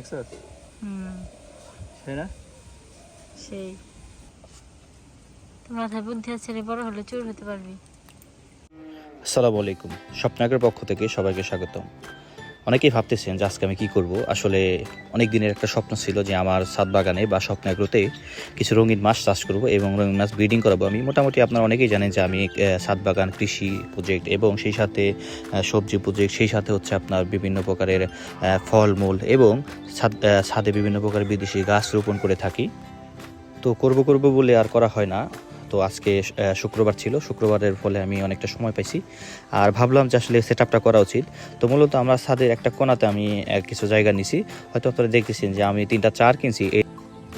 দেখছ? হুম। সেই না? সেই। তোর মাথায় বুদ্ধি আছে রে বড় হলে চোর হতে পারবি। আসসালামু আলাইকুম। স্বপ্নাগের পক্ষ থেকে সবাইকে স্বাগতম। অনেকেই ভাবতেছেন যে আজকে আমি কী করব। আসলে অনেক দিনের একটা স্বপ্ন ছিল যে আমার ছাদ বাগানে বা স্বপ্নাগ্রতে কিছু রঙিন মাছ চাষ করব এবং রঙিন মাছ ব্রিডিং করাবো। আমি মোটামুটি আপনারা অনেকেই জানেন যে আমি ছাদ বাগান কৃষি প্রজেক্ট এবং সেই সাথে সবজি প্রজেক্ট সেই সাথে হচ্ছে আপনার বিভিন্ন প্রকারের ফলমূল এবং ছাদ ছাদে বিভিন্ন প্রকারের বিদেশি গাছ রোপণ করে থাকি। তো করব করব বলে আর করা হয় না। তো আজকে শুক্রবার ছিল। শুক্রবারের ফলে আমি অনেকটা সময় পাইছি। আর ভাবলাম যে আসলে সেট আপটা করা উচিত। তো মূলত আমরা ছাদের একটা কোনাতে আমি কিছু জায়গা নিছি। হয়তো আপনারা দেখতেছেন যে আমি তিনটা চার কিনছি।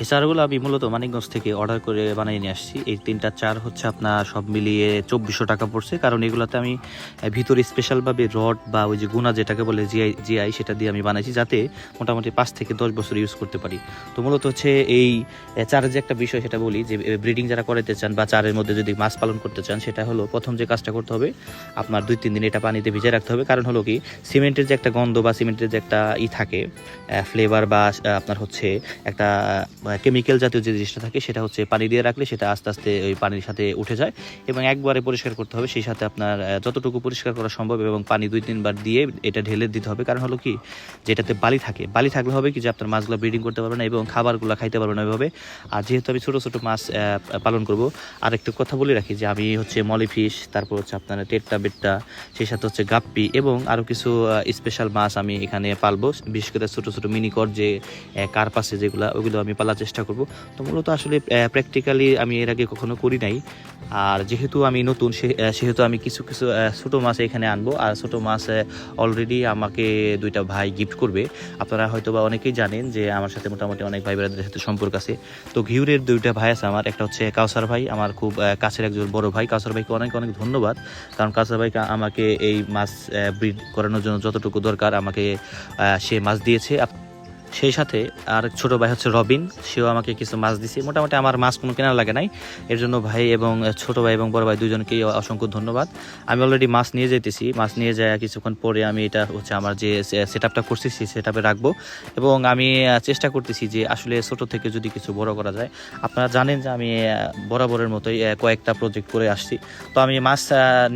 এই চারগুলো আমি মূলত মানিকগঞ্জ থেকে অর্ডার করে বানিয়ে নিয়ে আসছি। এই তিনটা চার হচ্ছে আপনার সব মিলিয়ে চব্বিশশো টাকা পড়ছে। কারণ এগুলোতে আমি ভিতরে স্পেশালভাবে রড বা ওই যে গুণা যেটাকে বলে জিআই জিআই সেটা দিয়ে আমি বানাইছি যাতে মোটামুটি পাঁচ থেকে দশ বছর ইউজ করতে পারি। তো মূলত হচ্ছে এই চারের যে একটা বিষয় সেটা বলি, যে ব্রিডিং যারা করাতে চান বা চারের মধ্যে যদি মাছ পালন করতে চান, সেটা হলো প্রথম যে কাজটা করতে হবে, আপনার দুই তিন দিন এটা পানিতে ভিজে রাখতে হবে। কারণ হলো কি, সিমেন্টের যে একটা গন্ধ বা সিমেন্টের যে একটা ই থাকে ফ্লেভার বা আপনার হচ্ছে একটা কেমিক্যাল জাতীয় যে জিনিসটা থাকে, সেটা হচ্ছে পানি দিয়ে রাখলে সেটা আস্তে আস্তে ওই পানির সাথে উঠে যায় এবং একবারে পরিষ্কার করতে হবে। সেই সাথে আপনার যতটুকু পরিষ্কার করা সম্ভব এবং পানি দুই তিনবার দিয়ে এটা ঢেলে দিতে হবে। কারণ হলো কি, যেটাতে বালি থাকে, বালি থাকলে হবে কি যে আপনার মাছগুলো ব্রিডিং করতে পারবে না এবং খাবারগুলো খাইতে পারবে না এভাবে। আর যেহেতু আমি ছোটো ছোটো মাছ পালন করব আর একটু কথা বলে রাখি যে আমি হচ্ছে মলি ফিশ তারপর হচ্ছে আপনার টেট্টা বেট্টা, সেই সাথে হচ্ছে গাপ্পি এবং আরও কিছু স্পেশাল মাছ আমি এখানে পালবো। বিশেষ করে ছোটো ছোটো মিনিকর যে কার্পাসে যেগুলো, ওগুলো আমি পালার চেষ্টা করব। তো মূলত আসলে প্র্যাকটিক্যালি আমি এর আগে কখনো করি নাই। আর যেহেতু আমি নতুন সেহেতু আমি কিছু কিছু ছোটো মাছ এখানে আনব। আর ছোটো মাছ অলরেডি আমাকে দুইটা ভাই গিফট করবে। আপনারা হয়তো বা অনেকেই জানেন যে আমার সাথে মোটামুটি অনেক ভাই বোনেদের সাথে সম্পর্ক আছে। তো ঘিউরের দুইটা ভাই আছে আমার। একটা হচ্ছে কাউসার ভাই, আমার খুব কাছের একজন বড় ভাই। কাউসার ভাইকে অনেক অনেক ধন্যবাদ। কারণ কাউসার ভাইকে আমাকে এই মাছ ব্রিড করানোর জন্য যতটুকু দরকার আমাকে সে মাছ দিয়েছে। সেই সাথে আর ছোট ভাই হচ্ছে রবিন, সেও আমাকে কিছু মাছ দিছে। মোটামুটি আমার মাছ কোনো কেনার লাগে নাই। এর জন্য ভাই এবং ছোট ভাই এবং বড় ভাই দুজনকেই অসংখ্য ধন্যবাদ। আমি অলরেডি মাছ নিয়ে যেতেছি মাছ নিয়ে যায় কিছুক্ষণ পরে আমি এটা হচ্ছে আমার যে সেট আপটা করছি, সেই সেট আপে রাখব। এবং আমি চেষ্টা করতেছি যে আসলে ছোট থেকে যদি কিছু বড় করা যায়, আপনারা জানেন যে আমি বরাবরের মতোই কয়েকটা প্রজেক্ট করে আসছি। তো আমি মাছ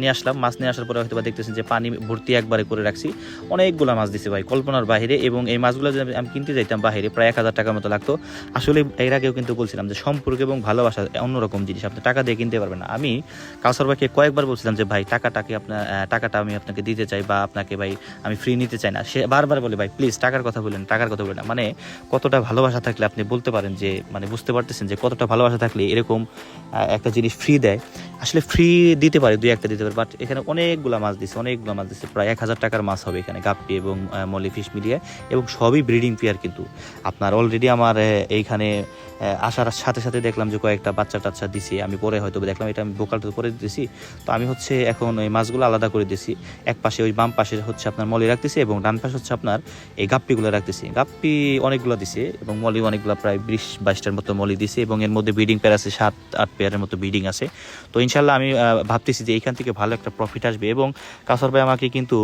নিয়ে আসলাম। মাছ নিয়ে আসার পরে হয়তো বা দেখতেছেন যে পানি ভর্তি একবারে করে রাখছি। অনেকগুলো মাছ দিছে ভাই, কল্পনার বাইরে এবং এই মাছগুলো আমি কিনতে যাইতাম বাইরে প্রায় এক হাজার টাকার মতো লাগতো। আসলে এর আগেও কিন্তু বলছিলাম যে সম্পর্ক এবং ভালোবাসা অন্যরকম জিনিস, আপনি টাকা দিয়ে কিনতে পারবেন না। আমি কাউসার ভাইকে কয়েকবার বলছিলাম যে, ভাই টাকাটাকে আপনার টাকাটা আমি আপনাকে দিতে চাই বা আপনাকে ভাই আমি ফ্রি নিতে চাই না? সে বারবার বলে, ভাই প্লিজ টাকার কথা বলেন, টাকার কথা বলেন মানে কতটা ভালোবাসা থাকলে আপনি বলতে পারেন যে মানে বুঝতে পারতেছেন যে, কতটা ভালোবাসা থাকলে এরকম একটা জিনিস ফ্রি দেয়। আসলে ফ্রি দিতে পারে, দুই একটা দিতে পারে বাট এখানে অনেকগুলো মাছ দিচ্ছে অনেকগুলো মাছ দিচ্ছে প্রায় এক হাজার টাকার মাছ হবে এখানে, গাপ্পি এবং মলি ফিশ মিলিয়ে, এবং সবই ব্রিডিং পেয়ার কিন্তু। আপনার অলরেডি আমার এইখানে আসার সাথে সাথে দেখলাম যে কয়েকটা বাচ্চা টাচ্চা দিছে, আমি পরে হয়তো দেখলাম, এটা আমি বোকালটা পরে দিতেছি, তো আমি হচ্ছে এখন ওই মাছগুলো আলাদা করে দিছি, এক পাশে ওই বাম পাশে হচ্ছে আপনার মলি রাখতেছি এবং ডান পাশে হচ্ছে আপনার এই গাপ্পিগুলো রাখতেছি। গাপ্পি অনেকগুলো দিছে এবং মলি অনেকগুলো প্রায় বিশ বাইশটার মতো মলি দিছে এবং এর মধ্যে ব্রিডিং পেয়ার আছে, সাত, আট পেয়ারের মতো ব্রিডিং আছে। তো ইনশাল্লাহ আমি ভাবতেছি যে এইখান থেকে ভালো একটা প্রফিট আসবে এবং কাসর ভাই আমাকে কিন্তু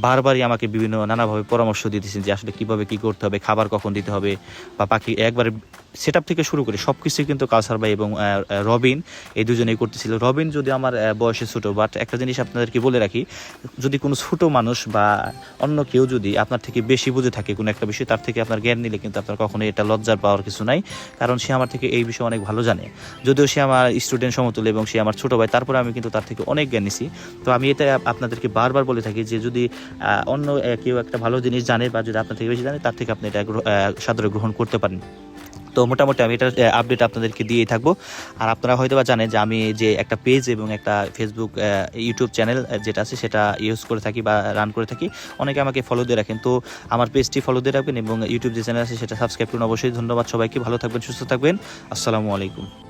বারবারই আমাকে বিভিন্ন নানাভাবে পরামর্শ দিতেছেন যে আসলে কীভাবে কী করতে হবে, খাবার কখন দিতে হবে বা পাখি একবার সেট থেকে শুরু করে সব কিছুই কিন্তু কাউসার ভাই এবং রবিন, এই দুজনেই করতেছিল। রবিন যদি আমার বয়সে ছোট বাট একটা জিনিস আপনাদেরকে বলে রাখি, যদি কোনো ছোট মানুষ বা অন্য কেউ যদি আপনার থেকে বেশি বুঝে থাকে কোনো একটা বিষয়, তার থেকে আপনার জ্ঞান নিলে কিন্তু আপনার কখনো এটা লজ্জার পাওয়ার কিছু নাই, কারণ সে আমার থেকে এই বিষয়ে অনেক ভালো জানে। যদিও সে আমার স্টুডেন্ট সমতুল্য এবং সে আমার ছোট ভাই, তারপরে আমি কিন্তু তার থেকে অনেক জ্ঞান নিছি। তো আমি এটা আপনাদেরকে বারবার বলে থাকি যে যদি অন্য কেউ একটা ভালো জিনিস জানে বা যদি আপনার থেকে বেশি জানে, তার থেকে আপনি এটা সাদরে গ্রহণ করতে পারেন। তো মোটামুটি আমি এটা আপডেট আপনাদেরকে দিয়েই থাকব। আর আপনারা হয়তো বা জানেন যে আমি যে একটা পেজ এবং একটা ফেসবুক ইউটিউব চ্যানেল যেটা আছে সেটা ইউজ করে থাকি বা রান করে থাকি। অনেকে আমাকে ফলো দিয়ে রাখেন। তো আমার পেজটি ফলো দিয়ে রাখবেন এবং ইউটিউব যে চ্যানেল আছে সেটা সাবস্ক্রাইব করুন। অবশ্যই ধন্যবাদ সবাইকে। ভালো থাকবেন, সুস্থ থাকবেন। আসসালামু আলাইকুম।